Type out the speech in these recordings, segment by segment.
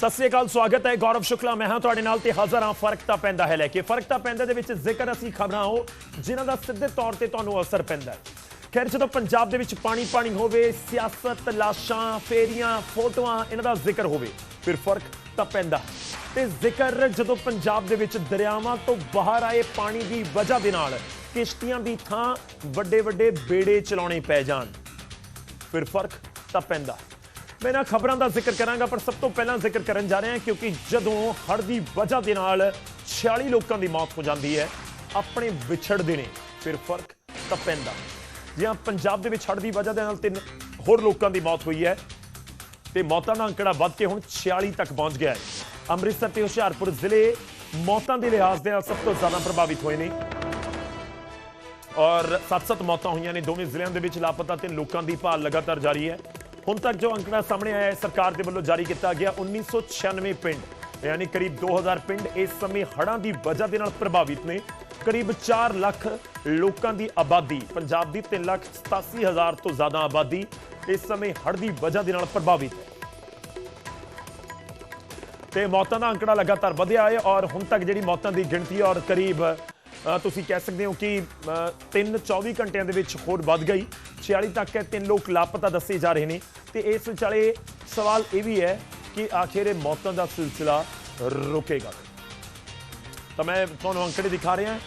ਸਤਿ ਸ੍ਰੀ ਅਕਾਲ, ਸਵਾਗਤ ਹੈ ਗੌਰਵ ਸ਼ੁਕਲਾ। ਮੈਂ ਹਾਂ ਤੁਹਾਡੇ ਨਾਲ ਤੇ ਹਾਜ਼ਰ ਹਾਂ, ਫ਼ਰਕ ਤਾਂ ਪੈਂਦਾ ਹੈ ਲੈ ਕੇ। ਫ਼ਰਕ ਤਾਂ ਪੈਂਦਾ ਦੇ ਵਿੱਚ ਜ਼ਿਕਰ ਅਸੀਂ ਖਬਰਾਂ ਹੋ ਜਿਨ੍ਹਾਂ ਦਾ ਸਿੱਧੇ ਤੌਰ ਤੇ ਤੁਹਾਨੂੰ ਅਸਰ ਪੈਂਦਾ ਹੈ। ਖੈਰ, ਜਦੋਂ ਪੰਜਾਬ ਦੇ ਵਿੱਚ ਪਾਣੀ ਪਾਣੀ ਹੋਵੇ, ਸਿਆਸਤ ਲਾਸ਼ਾਂ, ਫੇਰੀਆਂ, ਫੋਟੋਆਂ, ਇਹਨਾਂ ਦਾ ਜ਼ਿਕਰ ਹੋਵੇ, ਫਿਰ ਫ਼ਰਕ ਤਾਂ ਪੈਂਦਾ। ਹੈ। ਤੇ ਜ਼ਿਕਰ ਜਦੋਂ ਪੰਜਾਬ ਦੇ ਵਿੱਚ ਦਰਿਆਵਾਂ ਤੋਂ ਬਾਹਰ ਆਏ ਪਾਣੀ ਦੀ ਵਜ੍ਹਾ ਦੇ ਨਾਲ ਕਿਸ਼ਤੀਆਂ ਦੀ ਥਾਂ ਵੱਡੇ ਵੱਡੇ ਬੇੜੇ ਚਲਾਉਣੇ ਪੈ ਜਾਣ, ਫਿਰ ਫ਼ਰਕ ਤਾਂ ਪੈਂਦਾ। ਮੈਂ ਇਹਨਾਂ ਖਬਰਾਂ ਦਾ ਜ਼ਿਕਰ ਕਰਾਂਗਾ, ਪਰ ਸਭ ਤੋਂ ਪਹਿਲਾਂ ਜ਼ਿਕਰ ਕਰਨ ਜਾ ਰਹੇ ਹਾਂ ਕਿਉਂਕਿ ਜਦੋਂ ਹੜ੍ਹ ਦੀ ਵਜ੍ਹਾ ਦੇ ਨਾਲ 46 ਲੋਕਾਂ ਦੀ ਮੌਤ ਹੋ ਜਾਂਦੀ ਹੈ, ਆਪਣੇ ਵਿਛੜਦੇ ਨੇ, ਫਿਰ ਫ਼ਰਕ ਤਾਂ ਪੈਂਦਾ। ਜਿਹਾਂ ਪੰਜਾਬ ਦੇ ਵਿੱਚ ਹੜ੍ਹ ਦੀ ਵਜ੍ਹਾ ਦੇ ਨਾਲ ਤਿੰਨ ਹੋਰ ਲੋਕਾਂ ਦੀ ਮੌਤ ਹੋਈ ਹੈ, ਤੇ ਮੌਤਾਂ ਦਾ ਅੰਕੜਾ ਵੱਧ ਕੇ ਹੁਣ 46 ਤੱਕ ਪਹੁੰਚ ਗਿਆ ਹੈ। ਅੰਮ੍ਰਿਤਸਰ ਤੇ ਹੁਸ਼ਿਆਰਪੁਰ ਜ਼ਿਲ੍ਹੇ ਮੌਤਾਂ ਦੇ ਲਿਹਾਜ਼ ਦੇ ਨਾਲ ਸਭ ਤੋਂ ਜ਼ਿਆਦਾ ਪ੍ਰਭਾਵਿਤ ਹੋਏ ਨੇ। ਔਰ ਸੱਤ-ਸੱਤ ਮੌਤਾਂ ਹੋਈਆਂ ਨੇ, ਦੋਵੇਂ ਜ਼ਿਲ੍ਹਿਆਂ ਦੇ ਵਿੱਚ ਲਾਪਤਾ ਤਿੰਨ ਲੋਕਾਂ ਦੀ ਭਾਲ ਲਗਾਤਾਰ ਜਾਰੀ ਹੈ। ਹੁਣ ਤੱਕ ਜੋ ਅੰਕੜਾ ਸਾਹਮਣੇ ਆਇਆ ਹੈ, ਸਰਕਾਰ ਦੇ ਵੱਲੋਂ ਜਾਰੀ ਕੀਤਾ ਗਿਆ 1996 ਪਿੰਡ, ਯਾਨੀ ਕਰੀਬ 2000 ਪਿੰਡ ਇਸ ਸਮੇਂ ਹੜ੍ਹਾਂ ਦੀ ਵਜ੍ਹਾ ਦੇ ਨਾਲ ਪ੍ਰਭਾਵਿਤ ਨੇ। ਕਰੀਬ 4 ਲੱਖ ਲੋਕਾਂ ਦੀ ਆਬਾਦੀ, ਪੰਜਾਬ ਦੀ 3 ਲੱਖ 87 ਹਜ਼ਾਰ ਤੋਂ ਜ਼ਿਆਦਾ ਆਬਾਦੀ ਇਸ ਸਮੇਂ ਹੜ੍ਹ ਦੀ ਵਜ੍ਹਾ ਦੇ ਨਾਲ ਪ੍ਰਭਾਵਿਤ ਹੈ। ਤੇ ਮੌਤਾਂ ਦਾ ਅੰਕੜਾ ਲਗਾਤਾਰ ਵਧਿਆ ਹੈ ਔਰ ਹੁਣ ਤੱਕ ਜਿਹੜੀ ਮੌਤਾਂ ਦੀ ਗਿਣਤੀ ਔਰ ਕਰੀਬ ਤੁਸੀਂ ਕਹਿ ਸਕਦੇ ਹੋ ਕਿ 3 24 ਘੰਟਿਆਂ ਦੇ ਵਿੱਚ ਹੋਰ ਵੱਧ ਗਈ। 46 ਤੱਕ ਹੈ, ਤਿੰਨ ਲੋਕ ਲਾਪਤਾ ਦੱਸੇ ਜਾ ਰਹੇ ਨੇ। ਤੇ ਇਸ ਵਿਚਾਲੇ ਸਵਾਲ ਇਹ ਵੀ ਹੈ ਕਿ ਆਖਿਰ ਇਹ ਮੌਤਾਂ ਦਾ ਸਿਲਸਿਲਾ ਰੁਕੇਗਾ ਤਾਂ ਮੈਂ ਤੁਹਾਨੂੰ ਅੰਕੜੇ ਦਿਖਾ ਰਿਹਾ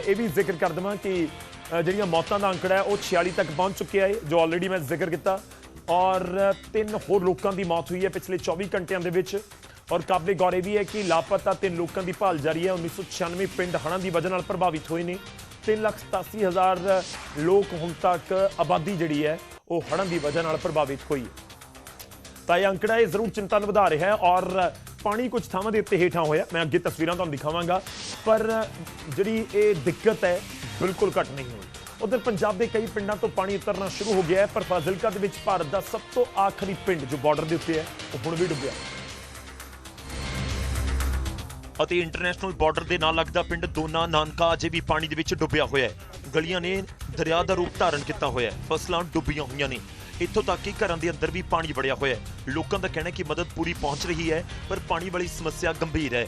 ਇਹ ਵੀ ਜ਼ਿਕਰ ਕਰ ਦਵਾਂ ਕਿ ਜਿਹੜੀਆਂ ਮੌਤਾਂ ਦਾ ਅੰਕੜਾ ਹੈ, ਉਹ 46 ਤੱਕ ਪਹੁੰਚ ਚੁੱਕਿਆ ਹੈ, ਜੋ ਆਲਰੇਡੀ ਮੈਂ ਜ਼ਿਕਰ ਕੀਤਾ। ਔਰ ਤਿੰਨ ਹੋਰ ਲੋਕਾਂ ਦੀ ਮੌਤ ਹੋਈ ਹੈ ਪਿਛਲੇ 24 ਘੰਟਿਆਂ ਦੇ ਵਿੱਚ। ਔਰ ਕਾਬਲੇ ਗੌਰ ਇਹ ਵੀ ਹੈ ਕਿ ਲਾਪਤਾ ਤਿੰਨ ਲੋਕਾਂ ਦੀ ਭਾਲ ਜਾਰੀ ਹੈ। 1996 ਪਿੰਡ ਹੜ੍ਹਾਂ ਦੀ ਵਜ੍ਹਾ ਨਾਲ ਪ੍ਰਭਾਵਿਤ ਹੋਏ ਨੇ। 387000 ਲੋਕ ਹੁਣ ਤੱਕ ਆਬਾਦੀ ਜਿਹੜੀ ਹੈ, ਉਹ ਹੜ੍ਹਾਂ ਦੀ ਵਜ੍ਹਾ ਨਾਲ ਪ੍ਰਭਾਵਿਤ ਹੋਈ ਹੈ। ਤਾਂ ਇਹ ਅੰਕੜਾ ਇਹ ਜ਼ਰੂਰ ਚਿੰਤਾ ਨੂੰ ਵਧਾ ਰਿਹਾ ਹੈ ਔਰ ਪਾਣੀ ਕੁਝ ਥਾਵਾਂ ਦੇ ਉੱਤੇ ਹੇਠਾਂ ਹੋਇਆ। ਮੈਂ ਅੱਗੇ ਤਸਵੀਰਾਂ ਤੁਹਾਨੂੰ ਦਿਖਾਵਾਂਗਾ, ਪਰ ਜਿਹੜੀ ਇਹ ਦਿੱਕਤ ਹੈ, ਬਿਲਕੁਲ ਘਟ ਨਹੀਂ ਹੋਈ। ਉਧਰ ਪੰਜਾਬ ਦੇ ਕਈ ਪਿੰਡਾਂ ਤੋਂ ਪਾਣੀ ਉਤਰਨਾ ਸ਼ੁਰੂ ਹੋ ਗਿਆ ਹੈ, ਪਰ ਫਾਜ਼ਿਲਕਾ ਦੇ ਵਿੱਚ ਭਾਰਤ ਦਾ ਸਭ ਤੋਂ ਆਖਰੀ ਪਿੰਡ ਜੋ ਬਾਰਡਰ ਦੇ ਉੱਤੇ ਹੈ, ਉਹ ਹੁਣ ਵੀ ਡੁੱਬਿਆ ਅਤੇ ਇੰਟਰਨੈਸ਼ਨਲ ਬਾਰਡਰ ਦੇ ਨਾਲ ਲੱਗਦਾ ਪਿੰਡ ਦੋਨਾ ਨਾਨਕਾ ਅਜੇ ਵੀ ਪਾਣੀ ਦੇ ਵਿੱਚ ਡੁੱਬਿਆ ਹੋਇਆ ਹੈ। ਗਲੀਆਂ ਨੇ ਦਰਿਆ ਦਾ ਰੂਪ ਧਾਰਨ ਕੀਤਾ ਹੋਇਆ ਹੈ। ਫਸਲਾਂ ਡੁੱਬੀਆਂ ਹੋਈਆਂ ਨੇ। ਇੱਥੋਂ ਤੱਕ ਕਿ ਘਰਾਂ ਦੇ ਅੰਦਰ ਵੀ ਪਾਣੀ ਵੜਿਆ ਹੋਇਆ ਹੈ। ਲੋਕਾਂ ਦਾ ਕਹਿਣਾ ਹੈ ਕਿ ਮਦਦ ਪੂਰੀ ਪਹੁੰਚ ਰਹੀ ਹੈ, ਪਰ ਪਾਣੀ ਵਾਲੀ ਸਮੱਸਿਆ ਗੰਭੀਰ ਹੈ।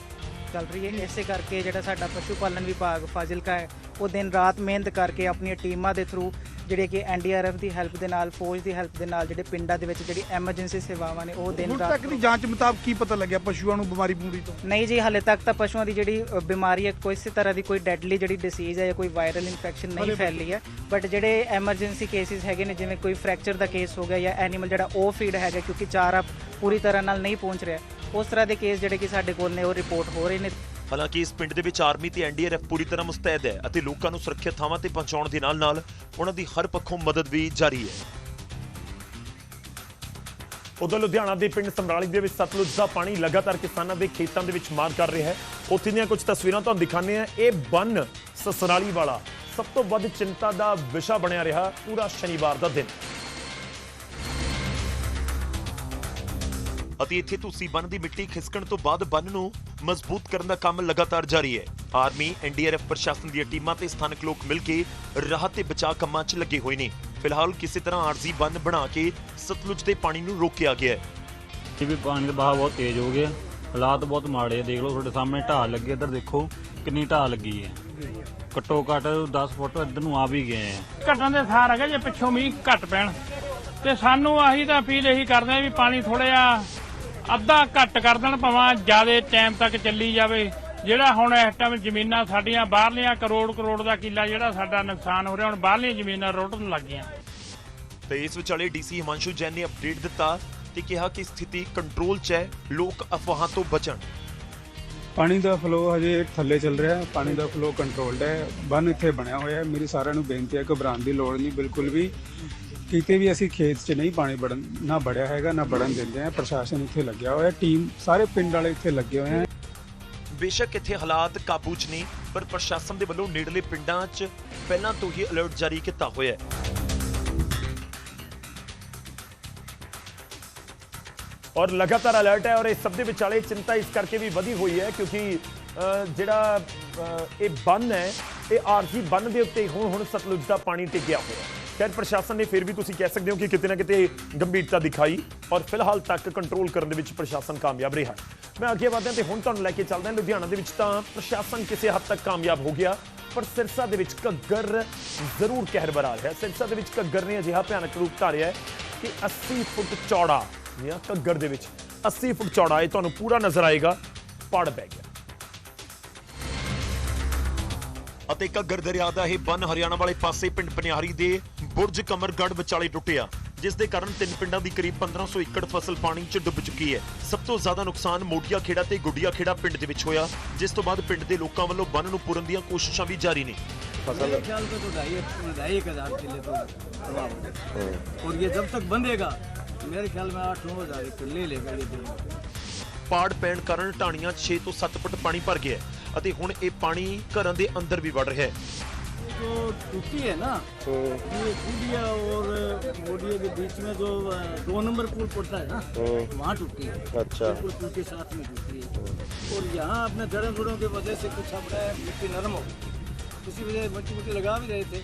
ਚੱਲ ਰਹੀ ਹੈ। ਇਸੇ ਕਰਕੇ ਜਿਹੜਾ ਸਾਡਾ ਪਸ਼ੂ ਪਾਲਣ ਵਿਭਾਗ ਫਾਜ਼ਿਲਕਾ ਹੈ, ਉਹ ਦਿਨ ਰਾਤ ਮਿਹਨਤ ਕਰਕੇ ਆਪਣੀਆਂ ਟੀਮਾਂ ਦੇ ਥਰੂ ਜਿਹੜੇ ਕਿ ਐਨਡੀਆਰਐਫ ਦੀ ਹੈਲਪ ਦੇ ਨਾਲ ਫੌਜ ਦੀ ਹੈਲਪ ਦੇ ਨਾਲ ਜਿਹੜੇ ਪਿੰਡਾਂ ਦੇ ਵਿੱਚ ਜਿਹੜੀ ਐਮਰਜੈਂਸੀ ਸੇਵਾਵਾਂ ਨੇ ਉਹ ਦਿਨ ਹੁਣ ਰਾਤ ਤੱਕ ਦੀ ਜਾਂਚ ਮੁਤਾਬਕ ਕੀ ਪਤਾ ਲੱਗਿਆ ਪਸ਼ੂਆਂ ਨੂੰ ਬਿਮਾਰੀ ਬੂਰੀ ਤੋਂ? ਨਹੀਂ ਜੀ ਹਾਲੇ ਤੱਕ ਤਾਂ ਪਸ਼ੂਆਂ ਦੀ ਜਿਹੜੀ ਅ, ਬਿਮਾਰੀ ਹੈ ਕੋਈ ਇਸੇ ਤਰ੍ਹਾਂ ਦੀ ਕੋਈ ਡੈਡਲੀ ਜਿਹੜੀ ਡਿਸੀਜ਼ ਹੈ ਜਾਂ ਕੋਈ ਵਾਇਰਲ ਇਨਫੈਕਸ਼ਨ ਨਹੀਂ ਫੈਲੀ ਹੈ। ਬਟ ਜਿਹੜੇ ਐਮਰਜੈਂਸੀ ਕੇਸਿਸ ਹੈਗੇ ਨੇ ਜਿਵੇਂ ਕੋਈ ਫ੍ਰੈਕਚਰ ਦਾ ਕੇਸ ਹੋ ਗਿਆ ਜਾਂ ਐਨੀਮਲ ਜਿਹੜਾ ਉਹ ਫੀਡ ਹੈਗਾ ਕਿਉਂਕਿ ਚਾਰਾ ਪੂਰੀ ਤਰ੍ਹਾਂ ਨਾਲ ਨਹੀਂ ਪਹੁੰਚ ਰਿਹਾ ਉਸ ਤਰ੍ਹਾਂ ਦੇ ਕੇਸ ਜਿਹੜੇ ਕਿ ਸਾਡੇ ਕੋਲ ਨੇ ਉਹ ਰਿਪੋਰਟ ਹੋ ਰਹੇ ਨੇ। ਹਾਲਾਂਕਿ ਇਸ ਪਿੰਡ ਦੇ ਵਿੱਚ ਆਰਮੀ ਤੇ ਐਨਡੀਆਰਐਫ ਪੂਰੀ ਤਰ੍ਹਾਂ ਮੁਸਤੈਦ ਹੈ ਅਤੇ ਲੋਕਾਂ ਨੂੰ ਸੁਰੱਖਿਅਤ ਥਾਵਾਂ ਤੇ ਪਹੁੰਚਾਉਣ ਦੇ ਨਾਲ-ਨਾਲ ਉਹਨਾਂ ਦੀ ਹਰ ਪੱਖੋਂ ਮਦਦ ਵੀ ਜਾਰੀ ਹੈ। ਉਧਰ ਲੁਧਿਆਣਾ ਦੇ ਪਿੰਡ ਸਮਰਾਲੀ ਦੇ ਵਿੱਚ ਸਤਲੁਜ ਦਾ ਪਾਣੀ ਲਗਾਤਾਰ ਕਿਸਾਨਾਂ ਦੇ ਖੇਤਾਂ ਦੇ ਵਿੱਚ ਮਾਰ ਕਰ ਰਿਹਾ ਹੈ। ਉੱਥੇ ਦੀਆਂ ਕੁਝ ਤਸਵੀਰਾਂ ਤੁਹਾਨੂੰ ਦਿਖਾਉਂਦੇ ਆ ਇਹ ਬੰਨ ਸਸਰਾਲੀ ਵਾਲਾ ਸਭ ਤੋਂ ਵੱਧ ਚਿੰਤਾ ਦਾ ਵਿਸ਼ਾ ਬਣਿਆ ਰਿਹਾ ਪੂਰਾ ਸ਼ਨੀਵਾਰ ਦਾ ਦਿਨ। ਅਤੇ ਇੱਥੇ ਤੁਸੀਂ ਬੰਨ ਦੀ ਮਿੱਟੀ ਖਿਸਕਣ ਤੋਂ ਬਾਅਦ ਬੰਨ ਨੂੰ ਮਜ਼ਬੂਤ ਕਰਨ ਦਾ ਕੰਮ ਲਗਾਤਾਰ ਜਾਰੀ ਹੈ। ਆਰਮੀ ਐਨਡੀਆਰਐਫ ਪ੍ਰਸ਼ਾਸਨ ਦੀਆਂ ਟੀਮਾਂ ਤੇ ਸਥਾਨਕ ਲੋਕ ਮਿਲ ਕੇ ਰਾਹਤ ਤੇ ਬਚਾਅ ਕੰਮਾਂ 'ਚ ਲੱਗੇ ਹੋਏ ਨੇ। ਫਿਲਹਾਲ ਕਿਸੇ ਤਰ੍ਹਾਂ ਆਰਜ਼ੀ ਬੰਨ ਬਣਾ ਕੇ ਸਤਲੁਜ ਦੇ ਪਾਣੀ ਨੂੰ ਰੋਕਿਆ ਗਿਆ ਹੈ। ਇਹ ਵੀ ਪਾਣੀ ਦਾ ਬਹਾਅ ਬਹੁਤ ਤੇਜ਼ ਹੋ ਗਿਆ। ਹਾਲਾਤ ਬਹੁਤ ਮਾੜੇ ਆ। ਦੇਖ ਲਓ ਤੁਹਾਡੇ ਸਾਹਮਣੇ ਢਾਹ ਲੱਗੀ ਇੱਧਰ ਦੇਖੋ ਕਿੰਨੀ ਢਾਹ ਲੱਗੀ ਹੈ। ਘੱਟੋ ਘੱਟ 10 ਫੁੱਟ ਇੱਧਰ ਨੂੰ ਆ ਵੀ ਗਏ ਆ ਘਟਣ ਦੇ ਸਾਰ ਹੈਗਾ ਜੇ ਪਿੱਛੋਂ ਮੀਂਹ ਘਟ ਪੈਣ। ਤੇ ਸਾਨੂੰ ਆਹੀ ਤਾਂ ਅਪੀਲ ਇਹੀ ਕਰਦੇ ਆ ਵੀ ਪਾਣੀ ਥੋੜਾ ਜਿਹਾ ਅੱਧਾ ਘੱਟ ਕਰ ਦੇਣ ਭਾਵੇਂ ਜਿਆਦੇ ਟਾਈਮ ਤੱਕ ਚੱਲੀ ਜਾਵੇ। ਜਿਹੜਾ ਹੁਣ ਇਸ ਟਾਈਮ ਜ਼ਮੀਨਾਂ ਸਾਡੀਆਂ ਬਾਹਰਲੀਆਂ ਕਰੋੜ ਕਰੋੜ ਦਾ ਕਿੱਲਾ ਜਿਹੜਾ ਸਾਡਾ ਨੁਕਸਾਨ ਹੋ ਰਿਹਾ ਹੁਣ ਬਾਹਰਲੀਆਂ ਜ਼ਮੀਨਾਂ ਰੁੜਨ ਲੱਗ ਗਈਆਂ। ਤੇ ਇਸ ਵਿਚਾਲੇ ਡੀਸੀ ਹਿਮਾਂਸ਼ੂ ਜੈਨ ਨੇ ਅਪਡੇਟ ਦਿੱਤਾ ਤੇ ਕਿਹਾ ਕਿ ਸਥਿਤੀ ਕੰਟਰੋਲ 'ਚ ਹੈ ਲੋਕ ਅਫਵਾਹਾਂ ਤੋਂ ਬਚਣ। ਪਾਣੀ ਦਾ ਫਲੋ ਹਜੇ ਥੱਲੇ ਚੱਲ ਰਿਹਾ ਹੈ ਪਾਣੀ ਦਾ ਫਲੋ ਕੰਟਰੋਲਡ ਹੈ। ਬੰਨ ਇੱਥੇ ਬਣਿਆ ਹੋਇਆ ਹੈ। ਮੇਰੀ ਸਾਰਿਆਂ ਨੂੰ ਬੇਨਤੀ ਹੈ ਘਬਰਾਉਣ ਦੀ ਲੋੜ ਨਹੀਂ ਬਿਲਕੁਲ ਵੀ। ਕਿਤੇ ਵੀ ਅਸੀਂ ਖੇਤ 'ਚ ਨਹੀਂ ਪਾਣੀ ਵੜਨ ਨਾ ਵੜਿਆ ਹੈਗਾ ਨਾ ਵੜਨ ਦਿੰਦੇ ਆ ਪ੍ਰਸ਼ਾਸਨ ਇੱਥੇ ਲੱਗਿਆ ਹੋਇਆ ਟੀਮ ਸਾਰੇ ਪਿੰਡ ਵਾਲੇ ਇੱਥੇ ਲੱਗੇ ਹੋਏ ਹੈ ਬੇਸ਼ੱਕ ਇੱਥੇ ਹਾਲਾਤ ਕਾਬੂ 'ਚ ਨਹੀਂ ਪਰ ਪ੍ਰਸ਼ਾਸਨ ਦੇ ਵੱਲੋਂ ਨੇੜਲੇ ਪਿੰਡਾਂ 'ਚ ਪਹਿਲਾਂ ਤੋਂ ਹੀ ਅਲਰਟ ਜਾਰੀ ਕੀਤਾ ਹੋਇਆ ਹੈ। ਔਰ ਲਗਾਤਾਰ ਅਲਰਟ ਹੈ ਔਰ ਇਸ ਸਭ ਦੇ ਵਿਚਾਲੇ ਚਿੰਤਾ ਇਸ ਕਰਕੇ ਵੀ ਵਧੀ ਹੋਈ ਹੈ ਕਿਉਂਕਿ ਜਿਹੜਾ ਇਹ ਬੰਨ ਹੈ ਇਹ ਆਰਜੀ ਬੰਨ ਦੇ ਉੱਤੇ ਹੁਣ ਹੁਣ ਸਤਲੁਜ ਦਾ ਪਾਣੀ ਟਿਕਿਆ ਹੋਇਆ ਹੈ। ਖੈਰ ਪ੍ਰਸ਼ਾਸਨ ਨੇ ਫਿਰ ਵੀ ਤੁਸੀਂ ਕਹਿ ਸਕਦੇ ਹੋ ਕਿ ਕਿਤੇ ਨਾ ਕਿਤੇ ਗੰਭੀਰਤਾ ਦਿਖਾਈ ਔਰ ਫਿਲਹਾਲ ਤੱਕ ਕੰਟਰੋਲ ਕਰਨ ਦੇ ਵਿੱਚ ਪ੍ਰਸ਼ਾਸਨ ਕਾਮਯਾਬ ਰਿਹਾ। ਮੈਂ ਅੱਗੇ ਵਧਦਾ ਤੇ ਹੁਣ ਤੁਹਾਨੂੰ ਲੈ ਕੇ ਚੱਲਦਾ ਲੁਧਿਆਣਾ ਦੇ ਵਿੱਚ ਤਾਂ ਪ੍ਰਸ਼ਾਸਨ ਕਿਸੇ ਹੱਦ ਤੱਕ ਕਾਮਯਾਬ ਹੋ ਗਿਆ, ਪਰ ਸਿਰਸਾ ਦੇ ਵਿੱਚ ਘੱਗਰ ਜ਼ਰੂਰ ਕਹਿਰ ਬਰਾ ਰਿਹਾ ਸਿਰਸਾ ਦੇ ਵਿੱਚ ਘੱਗਰ ਨੇ ਅਜਿਹਾ ਭਿਆਨਕ ਰੂਪ ਧਾਰਿਆ ਹੈ ਕਿ 80 ਫੁੱਟ ਚੌੜਾ ਜਾਂ ਘੱਗਰ ਦੇ ਵਿੱਚ 80 ਫੁੱਟ ਚੌੜਾ ਇਹ ਤੁਹਾਨੂੰ ਪੂਰਾ ਨਜ਼ਰ ਆਏਗਾ ਪੜ ਪੈ ਗਿਆ। ਅਤੇ ਘੱਗਰ ਦਰਿਆ ਦਾ ਇਹ ਬੰਨ ਹਰਿਆਣਾ ਵਾਲੇ ਪਾਸੇ ਪਿੰਡ ਪਨਿਆਰੀ ਦੇ ਬੁਰਜ ਕਮਰਗੜ ਵਿਚਾਲੇ ਟੁੱਟਿਆ ਜਿਸ ਦੇ ਕਾਰਨ ਤਿੰਨ ਪਿੰਡਾਂ ਦੀ ਕਰੀਬ 1500 ਏਕੜ ਫਸਲ ਪਾਣੀ 'ਚ ਡੁੱਬ ਚੁੱਕੀ ਹੈ ਸਭ ਤੋਂ ਜ਼ਿਆਦਾ ਨੁਕਸਾਨ ਮੋਟੀਆ ਖੇੜਾ ਤੇ ਗੁੱਡੀਆ ਖੇੜਾ ਪਿੰਡ ਦੇ ਵਿੱਚ ਹੋਇਆ ਜਿਸ ਤੋਂ ਬਾਅਦ ਪਿੰਡ ਦੇ ਲੋਕਾਂ ਵੱਲੋਂ ਬੰਨ ਨੂੰ ਪੂਰਨ ਦੀਆਂ ਕੋਸ਼ਿਸ਼ਾਂ ਵੀ ਜਾਰੀ ਨੇ मेरे ख्याल में तो ढाई ढाई एक हजार किले तो तबाह हो गए। और ये जब तक बंधेगा मेरे ख्याल में आठ नौ हजार एकड़ ले लेगा ये दिन ਪਾੜ ਪੈਣ ਕਾਰਨ ਢਾਣੀਆਂ 6 ਤੋਂ 7 ਫੁੱਟ ਪਾਣੀ ਭਰ ਗਿਆ ਹੈ ਅਤੇ ਹੁਣ ਇਹ ਪਾਣੀ ਘਰਾਂ ਦੇ ਅੰਦਰ ਵੀ ਵੜ ਰਿਹਾ ਹੈ जो टूटी है ना ये कुडिया और बोडिया के बीच में जो अ, दो नंबर पुल पड़ता है ना वहाँ टूटी है अच्छा बिल्कुल पुल के साथ में टूटी है और यहाँ अपने जड़ों जुड़ों की वजह से कुछ अपना मिट्टी नरम हो गई इसी वजह से मिट्टी मिट्टी लगा भी रहे थे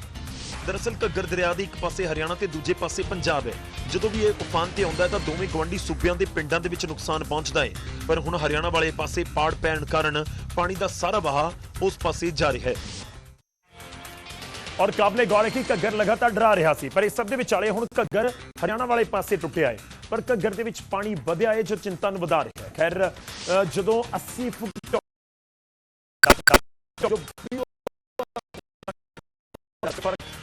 ਦਰਅਸਲ ਘੱਗਰ ਦਰਿਆ ਦੇ ਇੱਕ ਪਾਸੇ ਹਰਿਆਣਾ ਤੇ ਦੂਜੇ ਪਾਸੇ ਪੰਜਾਬ ਹੈ ਜਦੋਂ ਵੀ ਇਹ ਤੂਫਾਨ ਤੇ ਆਉਂਦਾ ਹੈ ਤਾਂ ਦੋਵੇਂ ਗਵੰਡੀ ਸੂਬਿਆਂ ਦੇ ਪਿੰਡਾਂ ਦੇ ਵਿੱਚ ਨੁਕਸਾਨ ਪਹੁੰਚਦਾ ਹੈ ਪਰ ਹੁਣ ਹਰਿਆਣਾ ਵਾਲੇ ਪਾਸੇ ਪਾੜ ਪੈਣ ਕਾਰਨ ਪਾਣੀ ਦਾ ਸਾਰਾ ਵਹਾਅ ਉਸ ਪਾਸੇ ਜਾ ਰਿਹਾ ਹੈ ਔਰ ਕਾਬਲੇ ਗੌਰ ਹੈ ਕਿ ਘੱਗਰ ਲਗਾਤਾਰ ਡਰਾ ਰਿਹਾ ਸੀ ਪਰ ਇਸ ਸਭ ਦੇ ਵਿਚਾਲੇ ਹੁਣ ਘੱਗਰ ਹਰਿਆਣਾ ਵਾਲੇ ਪਾਸੇ ਟੁੱਟਿਆ ਹੈ ਪਰ ਘੱਗਰ ਦੇ ਵਿੱਚ ਪਾਣੀ ਵਧਿਆ ਹੈ ਜੋ ਚਿੰਤਾ ਨੂੰ ਵਧਾ ਰਿਹਾ ਹੈ ਖੈਰ ਅ, ਜਦੋਂ 80 ਫੁੱਟ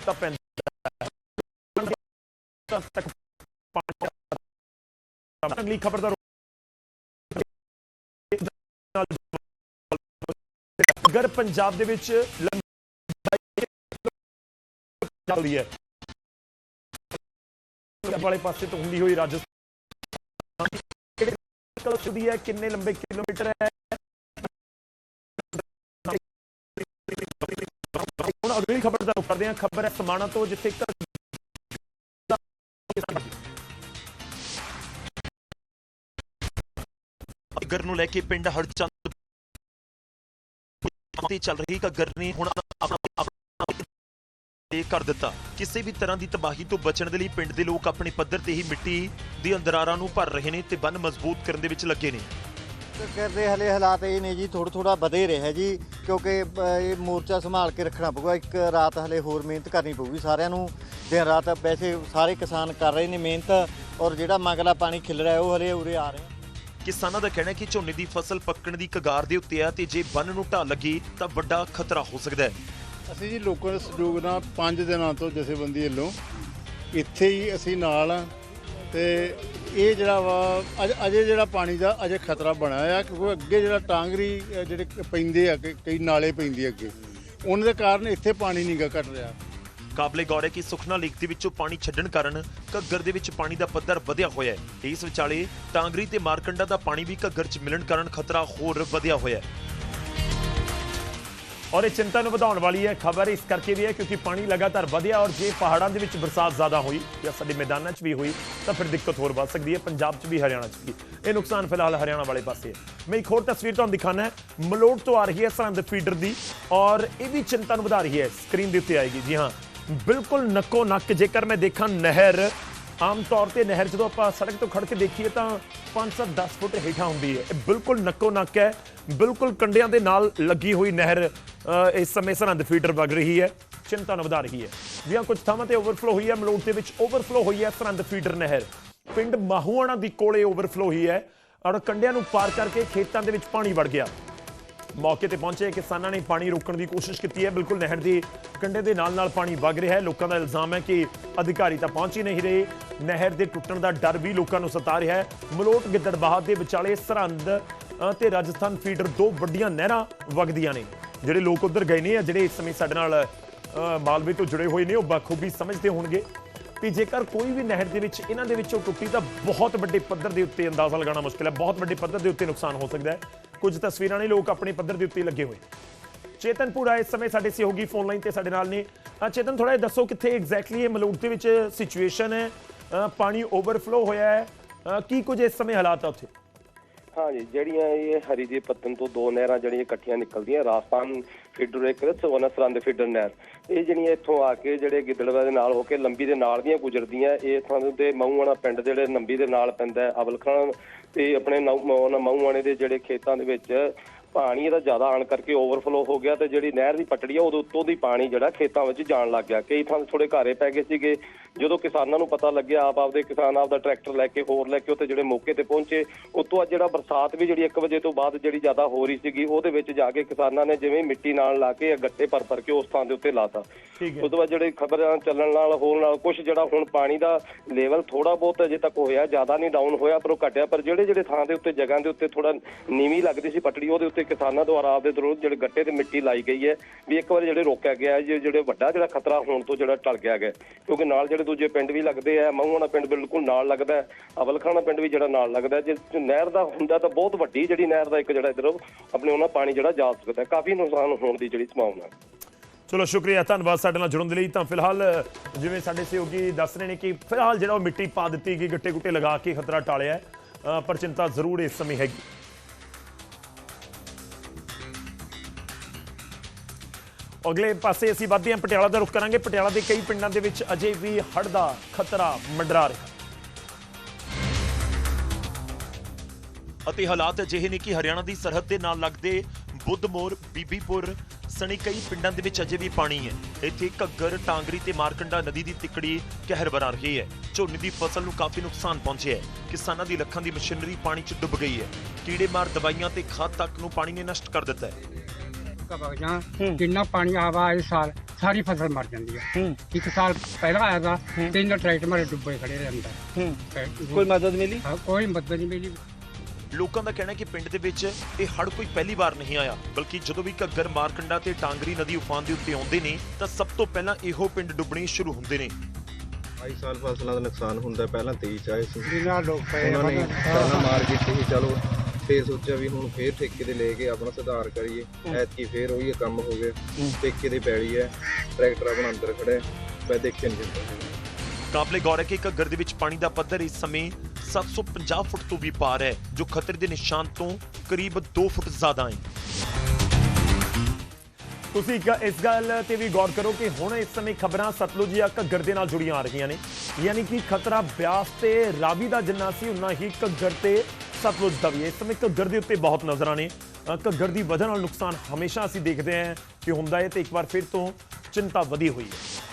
ਤਾਂ ਪੈਂਦਾ ਤੱਕ ਅਗਲੀ ਖਬਰ ਅਗਰ ਪੰਜਾਬ ਦੇ ਵਿੱਚ ਚੱਲਦੀ ਹੈ। ਵਾਲੇ ਪਾਸੇ ਤੋਂ ਹੁੰਦੀ ਹੋਈ ਰਾਜਸਥਾਨ ਕਿਹੜੇ ਚੱਲਦੀ ਹੈ, ਕਿੰਨੇ ਲੰਬੇ ਕਿਲੋਮੀਟਰ ਹੈ। ਹੁਣ ਅਗਲੀ ਖਬਰ ਦਾ ਕਰਦੇ ਹਾਂ। ਖਬਰ ਹੈ ਸਮਾਣਾ ਤੋਂ, ਜਿੱਥੇ ਇੱਕ ਘੱਗਰ ਨੂੰ ਲੈ ਕੇ ਪਿੰਡ ਹਰਚੰਦ ਤੇ ਚੱਲ ਰਹੀ ਘੱਗਰ ਨੇ ਹੁਣ ਆਪਣਾ ਇਹ ਕਰ ਦਿੱਤਾ। ਕਿਸੇ ਵੀ ਤਰ੍ਹਾਂ ਦੀ ਤਬਾਹੀ ਤੋਂ ਬਚਣ ਦੇ ਲਈ ਪਿੰਡ ਦੇ ਲੋਕ ਆਪਣੇ ਪੱਧਰ ਤੇ ਹੀ ਮਿੱਟੀ ਦੀ ਅੰਦਰਾਰਾਂ ਨੂੰ ਭਰ ਰਹੇ ਨੇ ਤੇ ਬੰਨ ਮਜ਼ਬੂਤ ਕਰਨ ਦੇ ਵਿੱਚ ਲੱਗੇ ਨੇ। ਕਰਦੇ ਹਲੇ ਹਾਲਾਤ ਇਹ ਨੇ ਜੀ ਥੋੜਾ ਥੋੜਾ ਵਧੇ ਰਿਹਾ ਜੀ, ਕਿਉਂਕਿ ਇਹ ਮੋਰਚਾ ਸੰਭਾਲ ਕੇ ਰੱਖਣਾ ਪਊਗਾ। ਇੱਕ ਰਾਤ ਹਲੇ ਹੋਰ ਮਿਹਨਤ ਕਰਨੀ ਪਊਗੀ ਸਾਰਿਆਂ ਨੂੰ। ਦਿਨ ਰਾਤ ਵੈਸੇ ਸਾਰੇ ਕਿਸਾਨ ਕਰ ਰਹੇ ਨੇ ਮਿਹਨਤ ਔਰ ਜਿਹੜਾ ਮਗਲਾ ਪਾਣੀ ਖਿਲ ਰਿਹਾ ਉਹ ਹਲੇ ਉਰੇ ਆ ਰਿਹਾ। ਕਿਸਾਨਾਂ ਦਾ ਕਹਿਣਾ ਹੈ ਕਿ ਝੋਨੇ ਦੀ ਫਸਲ ਪੱਕਣ ਦੀ ਕਗਾਰ ਦੇ ਉੱਤੇ ਆ ਤੇ ਜੇ ਬੰਨ ਨੂੰ ਢਾਹ ਲੱਗੀ ਤਾਂ ਵੱਡਾ ਖਤਰਾ ਹੋ ਸਕਦਾ ਹੈ। ਅਸੀਂ ਜੀ ਲੋਕਾਂ ਦੇ ਸਹਿਯੋਗ ਨਾਲ 5 ਦਿਨਾਂ ਤੋਂ ਜਥੇਬੰਦੀ ਵੱਲੋਂ ਇੱਥੇ ਹੀ ਅਸੀਂ ਨਾਲ ਆ ਤੇ ਇਹ ਜਿਹੜਾ ਵਾ ਅਜ- ਅਜੇ ਜਿਹੜਾ ਪਾਣੀ ਦਾ ਅਜੇ ਖਤਰਾ ਬਣਿਆ ਆ ਕਿਉਂਕਿ ਅੱਗੇ ਜਿਹੜਾ ਟਾਂਗਰੀ ਅ, ਜਿਹੜੇ ਕ- ਪੈਂਦੇ ਆ ਕਈ- ਕਈ ਨਾਲੇ ਪੈਂਦੇ ਅੱਗੇ ਉਹਨਾਂ ਦੇ ਕਾਰਨ ਇੱਥੇ ਪਾਣੀ ਨਹੀਂ ਗਾ ਘਟ ਰਿਹਾ। ਕਾਬਲੇ ਗੌਰ ਹੈ ਕਿ ਸੁਖਨਾ ਲੇਕ ਦੇ ਵਿੱਚੋਂ ਪਾਣੀ ਛੱਡਣ ਕਾਰਨ ਘੱਗਰ ਦੇ ਵਿੱਚ ਪਾਣੀ ਦਾ ਪੱਧਰ ਵਧਿਆ ਹੋਇਆ ਹੈ। ਇਸ ਵਿਚਾਲੇ ਟਾਂਗਰੀ ਤੇ ਮਾਰਕੰਡਾ ਦਾ ਪਾਣੀ ਵੀ ਘੱਗਰ 'ਚ ਮਿਲਣ ਕਾਰਨ ਖਤਰਾ ਹੋਰ ਵਧਿਆ ਹੋਇਆ ਹੈ। ਔਰ ਇਹ ਚਿੰਤਾ ਨੂੰ ਵਧਾਉਣ ਵਾਲੀ ਹੈ ਖਬਰ ਇਸ ਕਰਕੇ ਵੀ ਹੈ ਕਿਉਂਕਿ ਪਾਣੀ ਲਗਾਤਾਰ ਵਧਿਆ ਔਰ ਜੇ ਪਹਾੜਾਂ ਦੇ ਵਿੱਚ ਬਰਸਾਤ ਜ਼ਿਆਦਾ ਹੋਈ ਜਾਂ ਸਾਡੇ ਮੈਦਾਨਾਂ 'ਚ ਵੀ ਹੋਈ, ਤਾਂ ਫਿਰ ਦਿੱਕਤ ਹੋਰ ਵੱਧ ਸਕਦੀ ਹੈ, ਪੰਜਾਬ 'ਚ ਵੀ, ਹਰਿਆਣਾ 'ਚ ਵੀ। ਇਹ ਨੁਕਸਾਨ ਫਿਲਹਾਲ ਹਰਿਆਣਾ ਵਾਲੇ ਪਾਸੇ ਹੈ। ਮੈਂ ਇੱਕ ਹੋਰ ਤਸਵੀਰ ਤੁਹਾਨੂੰ ਦਿਖਾਣਾ ਹੈ। ਮਲੋਟ ਤੋਂ ਆ ਰਹੀ ਹੈ ਸਰਹੰਦ ਫੀਡਰ ਦੀ ਔਰ ਇਹ ਵੀ ਚਿੰਤਾ ਨੂੰ ਵਧਾ ਰਹੀ ਹੈ। ਸਕਰੀਨ ਦੇ ਉੱਤੇ ਆਏਗੀ। ਜੀ ਹਾਂ। ਬਿਲਕੁਲ ਨੱਕੋ ਨੱਕ, ਜੇਕਰ ਮੈਂ ਦੇਖਾਂ ਨਹਿਰ, ਆਮ ਤੌਰ ਤੇ ਨਹਿਰ ਜਦੋਂ ਆਪਾਂ ਸੜਕ ਤੋਂ ਖੜ ਕੇ ਦੇਖੀਏ ਤਾਂ 5-10 ਫੁੱਟ ਹੇਠਾਂ ਹੁੰਦੀ ਹੈ। ਇਹ ਬਿਲਕੁਲ ਨੱਕੋ ਨੱਕ ਹੈ, ਬਿਲਕੁਲ ਕੰਡਿਆਂ ਦੇ ਨਾਲ ਲੱਗੀ ਹੋਈ ਨਹਿਰ ਇਸ ਸਮੇਂ ਸਰਹੰਦ ਫੀਡਰ ਵਗ ਰਹੀ ਹੈ, ਚਿੰਤਾ ਨੂੰ ਵਧਾ ਰਹੀ ਹੈ। ਜਿਹਾਂ ਕੁਝ ਥਾਵਾਂ ਤੇ ਓਵਰਫਲੋ ਹੋਈ ਹੈ, ਮਲੋਟ ਦੇ ਵਿੱਚ ਓਵਰਫਲੋ ਹੋਈ ਹੈ ਸਰਹੰਦ ਫੀਡਰ ਨਹਿਰ। ਪਿੰਡ ਮਾਹੂਆਣਾ ਦੀ ਕੋਲੇ ਓਵਰਫਲੋ ਹੋਈ ਹੈ ਔਰ ਕੰਡਿਆਂ ਨੂੰ ਪਾਰ ਕਰਕੇ ਖੇਤਾਂ ਦੇ ਵਿੱਚ ਪਾਣੀ ਵੜ ਗਿਆ। ਮੌਕੇ ਤੇ ਪਹੁੰਚੇ ਕਿਸਾਨਾਂ ਨੇ ਪਾਣੀ ਰੋਕਣ ਦੀ ਕੋਸ਼ਿਸ਼ ਕੀਤੀ ਹੈ। ਬਿਲਕੁਲ ਨਹਿਰ ਦੇ ਕੰਢੇ ਦੇ ਨਾਲ ਨਾਲ ਪਾਣੀ ਵਗ ਰਿਹਾ ਹੈ। ਲੋਕਾਂ ਦਾ ਇਲਜ਼ਾਮ ਹੈ ਕਿ ਅਧਿਕਾਰੀ ਤਾਂ ਪਹੁੰਚ ਹੀ ਨਹੀਂ ਰਹੇ। ਨਹਿਰ ਦੇ ਟੁੱਟਣ ਦਾ ਡਰ ਵੀ ਲੋਕਾਂ ਨੂੰ ਸਤਾ ਰਿਹਾ ਹੈ। ਮਲੋਟ ਗਿੱਦੜਬਾਹ ਦੇ ਵਿਚਾਲੇ ਸਰਹੰਦ ਅ, ਤੇ ਰਾਜਸਥਾਨ ਫੀਡਰ ਦੋ ਵੱਡੀਆਂ ਨਹਿਰਾਂ ਵਗਦੀਆਂ ਨੇ। ਜਿਹੜੇ ਲੋਕ ਉਧਰ ਗਏ ਨੇ ਆ ਜਿਹੜੇ ਇਸ ਸਮੇਂ ਸਾਡੇ ਨਾਲ ਮਾਲਵੇ ਤੋਂ ਜੁੜੇ ਹੋਏ ਨੇ ਉਹ ਬਖੂਬੀ ਸਮਝਦੇ ਹੋਣਗੇ ਕਿ ਜੇਕਰ ਕੋਈ ਵੀ ਨਹਿਰ ਦੇ ਵਿੱਚ ਇਹਨਾਂ ਦੇ ਵਿੱਚੋਂ ਟੁੱਟੀ ਤਾਂ ਬਹੁਤ ਵੱਡੇ ਪੱਧਰ ਦੇ ਉੱਤੇ ਅੰਦਾਜ਼ਾ ਲਗਾਉਣਾ ਮੁਸ਼ਕਿਲ ਹੈ। ਬਹੁਤ ਵੱਡੇ ਪੱਧਰ ਦੇ ਉੱਤੇ ਨੁਕਸਾਨ ਹੋ ਸਕਦਾ ਹੈ। ਕੁਝ ਤਸਵੀਰਾਂ ਨੇ, ਲੋਕ ਆਪਣੇ ਪੱਧਰ ਦੇ ਉੱਤੇ ਲੱਗੇ ਹੋਏ। ਚੇਤਨ ਪੂਰਾ ਇਸ ਸਮੇਂ ਸਾਡੇ ਸਹਿਯੋਗੀ ਫੋਨ ਲਾਈਨ ਤੇ ਸਾਡੇ ਨਾਲ ਨੇ। ਚੇਤਨ ਥੋੜਾ ਦੱਸੋ ਕਿੱਥੇ ਐਗਜ਼ੈਕਟਲੀ ਇਹ ਮਲੂਟ ਦੇ ਵਿੱਚ ਸਿਚੁਏਸ਼ਨ ਹੈ। ਪਾਣੀ ਓਵਰਫਲੋ ਹੋਇਆ ਹੈ। ਕੀ ਕੁਝ ਇਸ ਸਮੇਂ ਹਾਲਾਤ ਆ ਉੱਥੇ? ਹਾਂਜੀ ਜਿਹੜੀਆਂ ਇਹ ਹਰੀ ਹਰੀਦੇ ਪੱਤਨ ਤੋਂ ਦੋ ਨਹਿਰਾਂ ਜਿਹੜੀਆਂ ਇਕੱਠੀਆਂ ਨਿਕਲਦੀਆਂ, ਰਾਜਸਥਾਨ ਫਿਡਰ ਇੱਕ ਤੇ ਸੋਨਾ ਸਰੰਦ ਫੀਡਰ ਨਹਿਰ। ਇਹ ਜਿਹੜੀਆਂ ਇੱਥੋਂ ਆ ਕੇ ਜਿਹੜੇ ਗਿੱਦੜਵਾ ਦੇ ਨਾਲ ਹੋ ਕੇ ਲੰਬੀ ਦੇ ਨਾਲ ਦੀਆਂ ਗੁਜ਼ਰਦੀਆਂ, ਇਹ ਥਾਂ ਦੇ ਮਊਆਣਾ ਪਿੰਡ ਜਿਹੜੇ ਲੰਬੀ ਦੇ ਨਾਲ ਪੈਂਦਾ ਹੈ ਅਵਲਖਾਨ ਤੇ ਆਪਣੇ ਮਹੂਆਣੇ ਦੇ ਜਿਹੜੇ ਖੇਤਾਂ ਦੇ ਵਿੱਚ ਪਾਣੀ ਇਹਦਾ ਜ਼ਿਆਦਾ ਆਣ ਕਰਕੇ ਓਵਰਫਲੋ ਹੋ ਗਿਆ ਤੇ ਜਿਹੜੀ ਨਹਿਰ ਦੀ ਪਟੜੀ ਆ, ਉਹਦੇ ਉੱਤੋਂ ਦੀ ਪਾਣੀ ਜਿਹੜਾ ਖੇਤਾਂ ਵਿੱਚ ਜਾਣ ਲੱਗ ਗਿਆ। ਕਈ ਥਾਂ ਥੋੜੇ ਘਾਰੇ ਪੈ ਗਏ ਸੀਗੇ ਜਦੋਂ ਕਿਸਾਨਾਂ ਨੂੰ ਪਤਾ ਲੱਗਿਆ ਆਪ ਆਪਦੇ ਕਿਸਾਨ ਆਪਦਾ ਟਰੈਕਟਰ ਲੈ ਕੇ ਹੋਰ ਲੈ ਕੇ ਉੱਥੇ ਜਿਹੜੇ ਮੌਕੇ ਤੇ ਪਹੁੰਚੇ ਉਤੋਂ ਅੱਜ ਜਿਹੜਾ ਬਰਸਾਤ ਵੀ ਜਿਹੜੀ 1 ਵਜੇ ਤੋਂ ਬਾਅਦ ਜਿਹੜੀ ਜ਼ਿਆਦਾ ਹੋ ਰਹੀ ਸੀਗੀ ਉਹਦੇ ਵਿੱਚ ਜਾ ਕੇ ਕਿਸਾਨਾਂ ਨੇ ਜਿਵੇਂ ਮਿੱਟੀ ਨਾਲ ਲਾ ਕੇ ਗੱਟੇ ਭਰ ਭਰ ਕੇ ਉਸ ਥਾਂ ਦੇ ਉੱਤੇ ਲਾਤਾ ਉਸ ਤੋਂ ਬਾਅਦ ਜਿਹੜੇ ਖਬਰਾਂ ਚੱਲਣ ਨਾਲ ਹੋਰ ਨਾਲ ਕੁਝ ਜਿਹੜਾ ਹੁਣ ਪਾਣੀ ਦਾ ਲੈਵਲ ਥੋੜਾ ਬਹੁਤ ਅਜੇ ਤੱਕ ਹੋਇਆ ਜ਼ਿਆਦਾ ਨਹੀਂ ਡਾਊਨ ਹੋਇਆ ਪਰ ਉਹ ਘਟਿਆ ਪਰ ਜਿਹੜੇ ਜਿਹੜੇ ਥਾਂ ਦੇ ਉੱਤੇ ਜਗ੍ਹਾ ਦੇ ਉੱਤੇ ਥੋੜਾ ਨੀਵੀਂ ਲੱਗਦੀ ਸੀ ਪਟੜੀ ਉਹਦੇ ਉੱਤੇ ਕਿਸਾਨਾਂ ਦੁਆਰਾ ਆਪਦੇ ਦਰੋਂ ਜਿਹੜੇ ਗੱਟੇ ਤੇ ਮਿੱਟੀ ਲਾਈ ਗਈ ਹੈ ਵੀ ਇੱਕ ਵਾਰ ਜਿਹੜੇ ਰੋਕਿਆ ਗਿਆ ਜਿਹੜੇ ਵੱਡਾ ਜਿਹੜਾ ਖਤਰਾ ਹੋਣ ਤੋਂ ਜਿਹੜਾ ਟਲ ਗਿਆ ਹੈ ਕਿਉਂਕਿ ਨਾਲ ਜਿਹੜੇ ਦੂਜੇ ਪਿੰਡ ਵੀ ਲੱਗਦੇ ਆ ਮਹੂਆਣਾ ਪਿੰਡ ਬਿਲਕੁਲ ਨਾਲ ਲੱਗਦਾ ਹੈ, ਅਵਲਖਾਣਾ ਪਿੰਡ ਵੀ ਜਿਹੜਾ ਨਾਲ ਲੱਗਦਾ ਜੇ ਨਹਿਰ ਦਾ ਹੁੰਦਾ ਤਾਂ ਬਹੁਤ ਵੱਡੀ ਜਿਹੜੀ ਨਹਿਰ ਦਾ ਇੱਕ ਜਿਹੜਾ ਇਧਰੋਂ ਆਪਣੇ ਉਹਨਾਂ ਪਾਣੀ ਜਿਹੜਾ ਜਾ ਸਕਦਾ ਕਾਫੀ ਨੁਕਸਾਨ ਹੋਣ ਦੀ ਜਿਹੜੀ ਸੰਭਾਵਨਾ ਹੈ। ਚਲੋ, ਸ਼ੁਕਰੀਆ, ਧੰਨਵਾਦ ਸਾਡੇ ਨਾਲ ਜੁੜਨ ਦੇ ਲਈ। ਤਾਂ ਫਿਲਹਾਲ, ਜਿਵੇਂ ਸਾਡੇ ਸਹਿਯੋਗੀ ਦੱਸ ਰਹੇ ਨੇ ਕਿ ਫਿਲਹਾਲ ਜਿਹੜਾ ਉਹ ਮਿੱਟੀ ਪਾ ਦਿੱਤੀ ਗਈ ਗੱਟੇ ਗੁੱਟੇ ਲਗਾ ਕੇ ਖਤਰਾ ਟਾਲਿਆ ਹੈ। ਪਰ ਚਿੰਤਾ ਜ਼ਰੂਰ ਇਸ ਸਮੇਂ ਹੈਗੀ। ਅਗਲੇ ਪਾਸੇ ਅਸੀਂ ਵੱਧਦੇ ਹਾਂ। ਪਟਿਆਲਾ ਦਾ ਰੁਖ ਕਰਾਂਗੇ। ਪਟਿਆਲਾ ਦੇ ਕਈ ਪਿੰਡਾਂ ਦੇ ਵਿੱਚ ਅਜੇ ਵੀ ਹੜ੍ਹ ਦਾ ਖਤਰਾ ਮੰਡਰਾ ਰਿਹਾ। ਅਤੇ ਹਾਲਾਤ ਅਜਿਹੇ ਨੇ ਕਿ ਹਰਿਆਣਾ ਦੀ ਸਰਹੱਦ ਦੇ ਨਾਲ ਲੱਗਦੇ ਬੁੱਧਮੋਰ ਬੀਬੀਪੁਰ, ਸਣੀ ਕਈ ਪਿੰਡਾਂ ਦੇ ਵਿੱਚ ਅਜੇ ਵੀ ਪਾਣੀ ਹੈ। ਇੱਥੇ ਘੱਗਰ, ਟਾਂਗਰੀ ਤੇ ਮਾਰਕੰਡਾ ਨਦੀ ਦੀ ਤਿਕੜੀ ਕਹਿਰ ਬਣਾ ਰਹੀ ਹੈ। ਝੋਨੇ ਦੀ ਫਸਲ ਨੂੰ ਕਾਫੀ ਨੁਕਸਾਨ ਪਹੁੰਚਿਆ ਹੈ। ਕਿਸਾਨਾਂ ਦੀ ਲੱਖਾਂ ਦੀ ਮਸ਼ੀਨਰੀ ਪਾਣੀ 'ਚ ਡੁੱਬ ਗਈ ਹੈ। ਕੀੜੇਮਾਰ ਦਵਾਈਆਂ ਤੇ ਖਾਦ ਤੱਕ ਨੂੰ ਪਾਣੀ ਨੇ ਨਸ਼ਟ ਕਰ ਦਿੱਤਾ ਹੈ। ਕਬਾਜਾਂ ਜਿੰਨਾ ਪਾਣੀ ਆਵਾ ਇਸ ਸਾਲ ਸਾਰੀ ਫਸਲ ਮਰ ਜਾਂਦੀ ਹੈ। ਇੱਕ ਸਾਲ ਪਹਿਲਾਂ ਆਇਆ ਦਾ ਤਿੰਨ ਟਰੈਕਟਰ ਮਾਰੇ ਡੁੱਬੇ ਖੜੇ ਰਹੇ ਅੰਦਰ ਕੋਈ ਮਦਦ ਮਿਲੀ? ਹਾਂ, ਕੋਈ ਮਦਦ ਨਹੀਂ ਮਿਲੀ। ਲੋਕਾਂ ਦਾ ਕਹਿਣਾ ਹੈ ਕਿ ਪਿੰਡ ਦੇ ਵਿੱਚ ਇਹ ਹੜ੍ਹ ਕੋਈ ਪਹਿਲੀ ਵਾਰ ਨਹੀਂ ਆਇਆ ਬਲਕਿ ਜਦੋਂ ਵੀ ਘੱਗਰ ਮਾਰਕੰਡਾ ਤੇ ਟਾਂਗਰੀ ਨਦੀ ਉਫਾਨ ਦੇ ਉੱਤੇ ਆਉਂਦੇ ਨੇ ਤਾਂ ਸਭ ਤੋਂ ਪਹਿਲਾਂ ਇਹੋ ਪਿੰਡ ਡੁੱਬਣੇ ਸ਼ੁਰੂ ਹੁੰਦੇ ਨੇ। ਆਈ ਸਾਲ ਫਸਲਾਂ ਦਾ ਨੁਕਸਾਨ ਹੁੰਦਾ ਪਹਿਲਾਂ 23 ਚ ਆਏ ਸੀ। ਜਿੰਨਾ ਲੋਕ ਪਏ ਉਹਨਾਂ ਨੇ ਪਹਿਲਾਂ ਮਾਰ ਕੀਤੀ ਸੀ ਚਲੋ। ਫੇਰ ਸੋਚਿਆ ਵੀ ਹੁਣ ਫੇਰ ਠੇਕੇ ਤੇ ਲੈ ਕੇ ਆਪਣਾ ਸੁਧਾਰ ਕਰੀਏ। ਐਤਕੀ ਫੇਰ ਉਹੀ ਕੰਮ ਹੋ ਗਿਆ। ਠੇਕੇ ਦੀ ਪੈਲੀ ਹੈ ਟਰੈਕਟਰ ਆਪਣਾ ਅੰਦਰ ਖੜਾ ਹੈ। ਮੈਂ ਦੇਖਿਆ ਨਹੀਂ ਜਾਂਦਾ। ਕਾਬਲੇ ਗੌਰ ਹੈ ਕਿ ਘੱਗਰ ਦੇ ਵਿੱਚ ਪਾਣੀ ਦਾ ਪੱਧਰ ਇਸ ਸਮੇਂ 750 ਫੁੱਟ ਤੋਂ ਵੀ ਪਾਰ ਹੈ ਜੋ ਖਤਰੇ ਦੇ ਨਿਸ਼ਾਨ ਤੋਂ ਕਰੀਬ 2 ਫੁੱਟ ਜ਼ਿਆਦਾ ਹੈ। ਤੁਸੀਂ ਇਸ ਗੱਲ ਤੇ ਵੀ ਗੌਰ ਕਰੋ ਕਿ ਹੁਣ ਇਸ ਸਮੇਂ ਖਬਰਾਂ ਸਤਲੁਜ ਜਾਂ ਘੱਗਰ ਦੇ ਨਾਲ ਜੁੜੀਆਂ ਆ ਰਹੀਆਂ ਨੇ। ਯਾਨੀ ਕਿ ਖਤਰਾ ਬਿਆਸ ਤੇ ਰਾਵੀ ਦਾ ਜਿੰਨਾ ਸੀ ਉਨਾ ਹੀ ਘੱਗਰ ਤੇ ਸਤਲੁਜ ਦਾ ਵੀ ਹੈ। ਇਸ ਸਮੇਂ ਘੱਗਰ ਦੇ ਉੱਤੇ ਬਹੁਤ ਨਜ਼ਰਾਂ ਨੇ ਘੱਗਰ ਦੀ ਵਜ੍ਹਾ ਨਾਲ ਨੁਕਸਾਨ ਹਮੇਸ਼ਾ ਅਸੀਂ ਦੇਖਦੇ ਹਾਂ ਕਿ ਹੁੰਦਾ ਹੈ ਤੇ ਇੱਕ ਵਾਰ ਫਿਰ ਤੋਂ ਚਿੰਤਾ ਵਧੀ ਹੋਈ ਹੈ